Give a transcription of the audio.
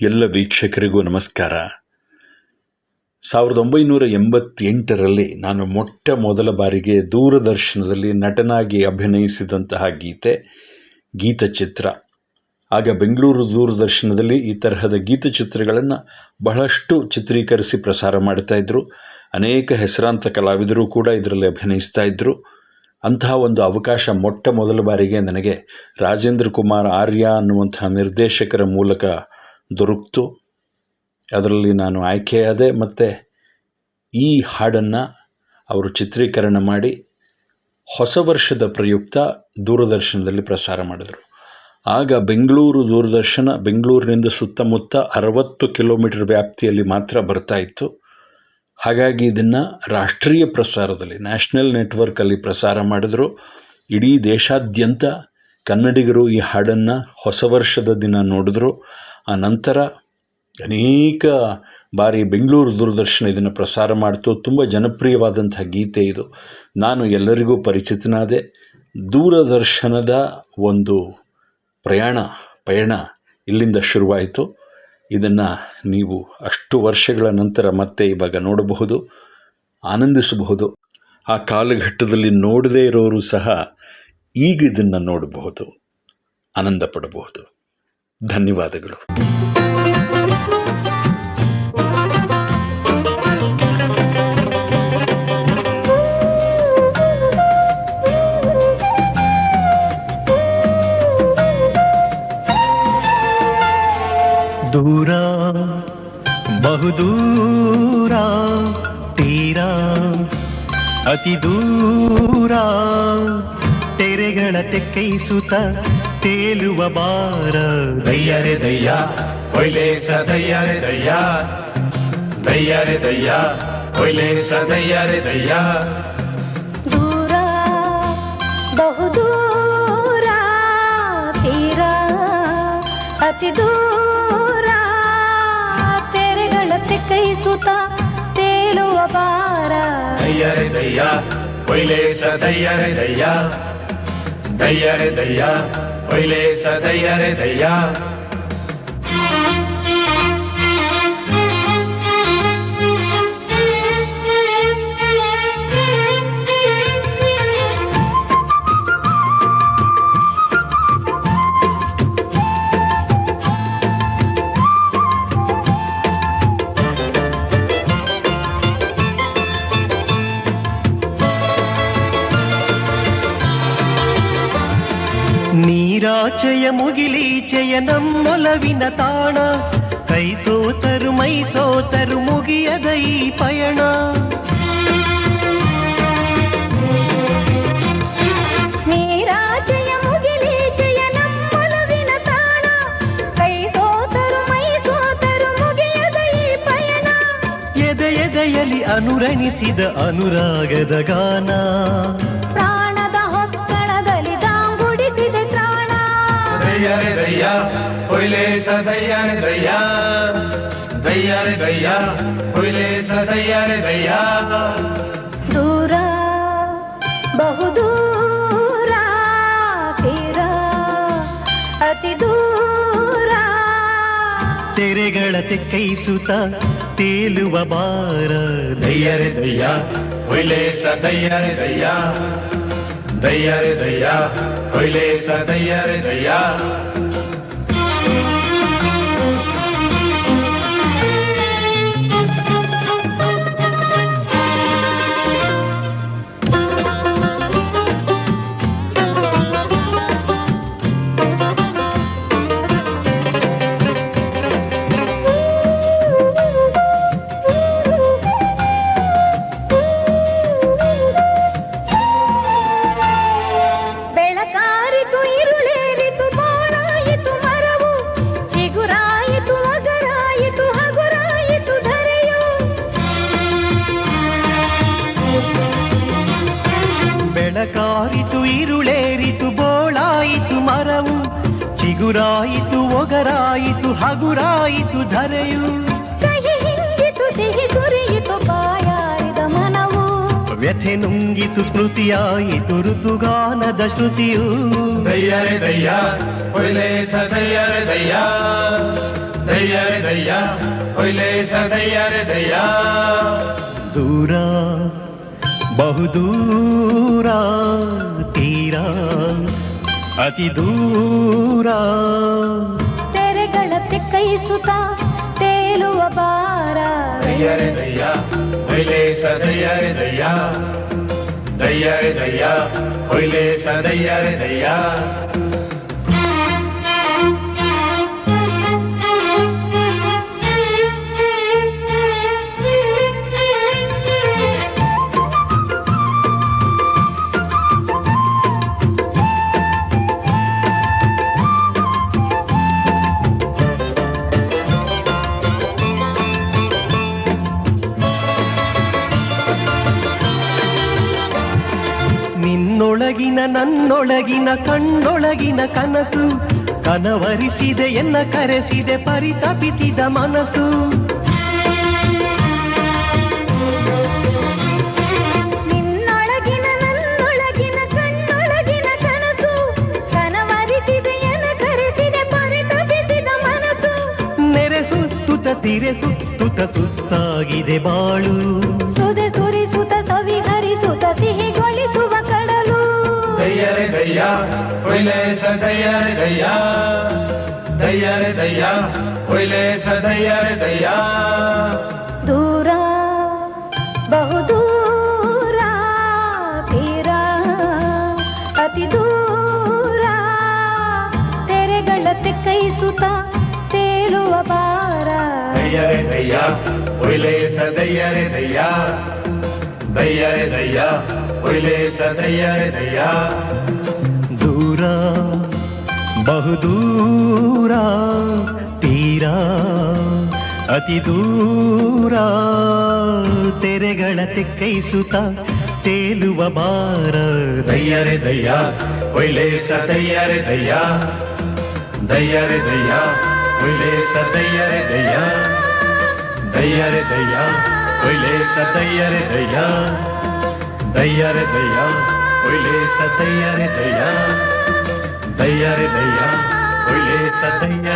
ಎಲ್ಲ ವೀಕ್ಷಕರಿಗೂ ನಮಸ್ಕಾರ. ಸಾವಿರದ ಒಂಬೈನೂರ ಎಂಬತ್ತೆಂಟರಲ್ಲಿ ನಾನು ಮೊಟ್ಟ ಮೊದಲ ಬಾರಿಗೆ ದೂರದರ್ಶನದಲ್ಲಿ ನಟನಾಗಿ ಅಭಿನಯಿಸಿದಂತಹ ಗೀತೆ, ಗೀತಚಿತ್ರ. ಆಗ ಬೆಂಗಳೂರು ದೂರದರ್ಶನದಲ್ಲಿ ಈ ತರಹದ ಗೀತಚಿತ್ರಗಳನ್ನು ಬಹಳಷ್ಟು ಚಿತ್ರೀಕರಿಸಿ ಪ್ರಸಾರ ಮಾಡ್ತಾಯಿದ್ರು ಅನೇಕ ಹೆಸರಾಂತ ಕಲಾವಿದರು ಕೂಡ ಇದರಲ್ಲಿ ಅಭಿನಯಿಸ್ತಾ ಇದ್ದರು ಅಂತಹ ಒಂದು ಅವಕಾಶ ಮೊಟ್ಟ ಮೊದಲ ಬಾರಿಗೆ ನನಗೆ ರಾಜೇಂದ್ರ ಕುಮಾರ್ ಆರ್ಯ ಅನ್ನುವಂತಹ ನಿರ್ದೇಶಕರ ಮೂಲಕ ದೊರಕಿತು. ಅದರಲ್ಲಿ ನಾನು ಆಯ್ಕೆಯಾದೆ ಮತ್ತು ಈ ಹಾಡನ್ನು ಅವರು ಚಿತ್ರೀಕರಣ ಮಾಡಿ ಹೊಸ ವರ್ಷದ ಪ್ರಯುಕ್ತ ದೂರದರ್ಶನದಲ್ಲಿ ಪ್ರಸಾರ ಮಾಡಿದರು. ಆಗ ಬೆಂಗಳೂರು ದೂರದರ್ಶನ ಬೆಂಗಳೂರಿನಿಂದ ಸುತ್ತಮುತ್ತ ಅರವತ್ತು ಕಿಲೋಮೀಟರ್ ವ್ಯಾಪ್ತಿಯಲ್ಲಿ ಮಾತ್ರ ಬರ್ತಾ ಇತ್ತು. ಹಾಗಾಗಿ ಇದನ್ನು ರಾಷ್ಟ್ರೀಯ ಪ್ರಸಾರದಲ್ಲಿ, ನ್ಯಾಷನಲ್ ನೆಟ್ವರ್ಕಲ್ಲಿ ಪ್ರಸಾರ ಮಾಡಿದ್ರು. ಇಡೀ ದೇಶಾದ್ಯಂತ ಕನ್ನಡಿಗರು ಈ ಹಾಡನ್ನು ಹೊಸ ವರ್ಷದ ದಿನ ನೋಡಿದ್ರು. ಆ ನಂತರ ಅನೇಕ ಬಾರಿ ಬೆಂಗಳೂರು ದೂರದರ್ಶನ ಇದನ್ನು ಪ್ರಸಾರ ಮಾಡ್ತು. ತುಂಬ ಜನಪ್ರಿಯವಾದಂಥ ಗೀತೆ ಇದು. ನಾನು ಎಲ್ಲರಿಗೂ ಪರಿಚಿತನಾದೆ. ದೂರದರ್ಶನದ ಒಂದು ಪ್ರಯಾಣ, ಪಯಣ ಇಲ್ಲಿಂದ ಶುರುವಾಯಿತು. ಇದನ್ನು ನೀವು ಅಷ್ಟು ವರ್ಷಗಳ ನಂತರ ಮತ್ತೆ ಇವಾಗ ನೋಡಬಹುದು, ಆನಂದಿಸಬಹುದು. ಆ ಕಾಲಘಟ್ಟದಲ್ಲಿ ನೋಡದೇ ಇರೋರು ಸಹ ಈಗ ಇದನ್ನು ನೋಡಬಹುದು, ಆನಂದ ಪಡಬಹುದು. ಧನ್ಯವಾದಗಳು. ದೂರ ಬಹುದೂರ ತೀರ ಅತಿ ದೂರ ತೆರೆಗಳ ತೆಕ್ಕೈಸುತ್ತ ತೇಲುವ ಬಾರ ದಯ್ಯರೆ ದಯ್ಯ ಹೊಯ್ಲೇಶ ದಯ್ಯರೆ ದಯ್ಯ. ದಯ್ಯರೆ ದಯ್ಯ ಹೊಯ್ಲೇಶ ದಯ್ಯರೆ ದಯ್ಯ. ದೂರ ಬಹುದೂರ ತೀರ ಅತಿ ದೂರ. ತೆರೆಗಳ ತೆಕ್ಕೈಸುತ್ತ ತೇಲುವ ಬಾರ ದಯ್ಯರೆ ದಯ್ಯ ಹೊಯ್ಲೇಶ ದಯ್ಯರೆ ದಯ್ಯ. ದಯ್ಯರೆ ದಯ್ಯ पिले सैया रैया ನೀರಾಚೆಯ ಮುಗಿಲೀಚೆಯ ನಮ್ಮೊಲವಿನ ತಾಣ. ಕೈ ಸೋತರು ಮೈ ಸೋತರು ಮುಗಿಯದ ಈ ಪಯಣ. ನೀರಾಚೆಯ ಅನುರಣಿಸಿದ ನಮ್ಮೊಲವಿನ ತಾಣ. ದಯ್ಯರೆ ದಯ್ಯ ಹೊಯ್ಲೇಶ ದಯ್ಯರೆ ದಯ್ಯ ದಯ್ಯರೆ ದಯ್ಯ ಹೊಯ್ಲೇಶ ದಯ್ಯರೆ ದಯ್ಯ ದೂರ ಬಹುದೂರ ತೀರ ಅತಿ ದೂರ ತೆರೆಗಳ ತೆಕ್ಕೈಸುತ್ತ ತೇಲುವ ಬಾರ ದಯ್ಯರೆ ದಯ್ಯ ಹೊಯ್ಲೇಶ ದಯ್ಯರೆ ದಯ್ಯ ದಯ್ಯರೆ ದಯ್ಯ ಹೊಯ್ಲೇಶ ದಯ್ಯರೆ ದಯ್ಯ ಬೋಳಾಯಿತು ಮರವು ಚಿಗುರಾಯಿತು ಒಗರಾಯಿತು ಹಗುರಾಯಿತು ಧರೆಯು ಕಹಿ ಹಿಂಗಿತು ಸಿಹಿ ಸುರಿಯಿತು ಬಾಯಾರಿದ ಮನವು ವ್ಯಥೆ ನುಂಗಿತು ಸ್ಮೃತಿಯಾಯಿತು ಋತುಗಾನದ ಶ್ರುತಿಯು ದಯ್ಯರೆ ದಯ್ಯ ಹೊಯ್ಲೇಶ ದಯ್ಯರೆ ದಯ್ಯ ದಯ್ಯರೆ ದಯ್ಯ ಹೊಯ್ಲೆ ಸದಯ್ಯ ರೇ ದಯ್ಯ ದೂರ ಬಹುದೂರ ತೀರ ಅತಿ ದೂರ. ತೆರೆಗಳ ತೆಕ್ಕೈಸುತ್ತ ತೇಲುವ ಬಾರ ದಯ್ಯರೆ ದಯ್ಯ ಹೊಯ್ಲೆ ಸದಯ್ಯ ದಯ್ಯ. ದಯ್ಯರೆ ದಯ್ಯ ಹೊಯ್ಲೆ ಸದಯ್ಯ ದಯ್ಯ. ನಿನ್ನೊಳಗಿನ ನನ್ನೊಳಗಿನ ಕಣ್ಣೊಳಗಿನ ಕನಸು ಕನವರಿಸಿದೆ ಎನ್ನ ಕರೆಸಿದೆ ಪರಿತಪಿಸಿದ ಮನಸ್ಸು. ನಿನ್ನೊಳಗಿನ ನನ್ನೊಳಗಿನ ಕಣ್ಣೊಳಗಿನ ಕನಸು ಕನವರಿಸಿದೆಯನ ಕರೆಸಿದೆ ದಯ್ಯ ರೇ ದಯ್ಯ ಹೊಯ್ಲೆ ಸದಯ್ಯ ರೇ ದಯ್ಯ ದಯ್ಯ ರೇ ದಯ್ಯ ಹೊಯ್ಲೆ ಸದಯ್ಯ ರೇ ದಯ್ಯ ದೂರ ಬಹುದೂರ ತೀರ ಅತಿ ದೂರ ತೆರೆಗಳ ತೆಕ್ಕೈಸುತ್ತ ತೇಲುವ ಬಾರ ದಯ್ಯ ರೇ ದಯ್ಯ ಹೊಯ್ಲೆ ಸದಯ್ಯ ರೇ ದಯ್ಯ ದಯ್ಯ ರೇ ದಯ್ಯ ಹೊಯ್ಲೆ ಸದಯ್ಯ ರೇ ದಯ್ಯ ದೂರ, ಬಹುದೂರ, ತೀರ, ಅತಿ ದೂರ. ತೆರೆಗಳ ತೆಕ್ಕೈಸುತ್ತ ತೇಲುವ ಬಾರ ದಯ್ಯರೆ ದಯ್ಯ ಹೊಯ್ಲೆ ದಯ್ಯರೆ ದಯ್ಯ ದಯ್ಯರೆ ದಯ್ಯ ಹೊಯ್ಲೆ ದಯ್ಯರೆ ದಯ್ಯ ದಯ್ಯರೆ ದಯ್ಯ ಹೊಯ್ಲೆ ದಯ್ಯರೆ ದಯ್ಯ ದಯ್ಯ ರೇ ದಯ್ಯ ಹೊಯ್ಲೆ ಸದಯ್ಯ ರೇ ದಯ್ಯ ದಯ್ಯ ರೇ ದಯ್ಯ ಹೊಯ್ಲೆ ಸದಯ್ಯ